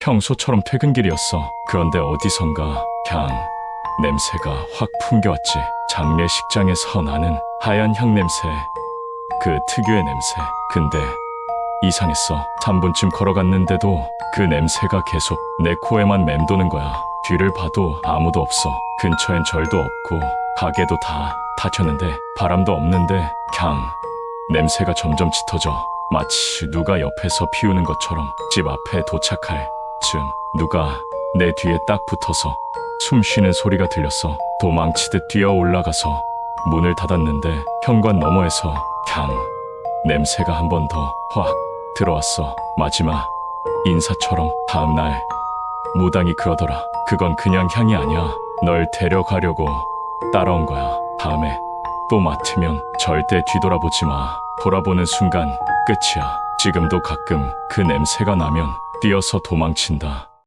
평소처럼 퇴근길이었어. 그런데 어디선가 향 냄새가 확 풍겨왔지. 장례식장에서 나는 하얀 향 냄새. 그 특유의 냄새. 근데 이상했어. 3분쯤 걸어갔는데도 그 냄새가 계속 내 코에만 맴도는 거야. 뒤를 봐도 아무도 없어. 근처엔 절도 없고 가게도 다 닫혔는데 바람도 없는데 그냥 냄새가 점점 짙어져. 마치 누가 옆에서 피우는 것처럼 집 앞에 도착할 즈음 누가 내 뒤에 딱 붙어서 숨 쉬는 소리가 들렸어. 도망치듯 뛰어 올라가서 문을 닫았는데 현관 너머에서 그냥 냄새가 한 번 더 확 들어왔어. 마지막 인사처럼 다음날 무당이 그러더라. 그건 그냥 향이 아니야. 널 데려가려고 따라온 거야. 다음에 또 맡으면 절대 뒤돌아보지 마. 돌아보는 순간 끝이야. 지금도 가끔 그 냄새가 나면 뛰어서 도망친다.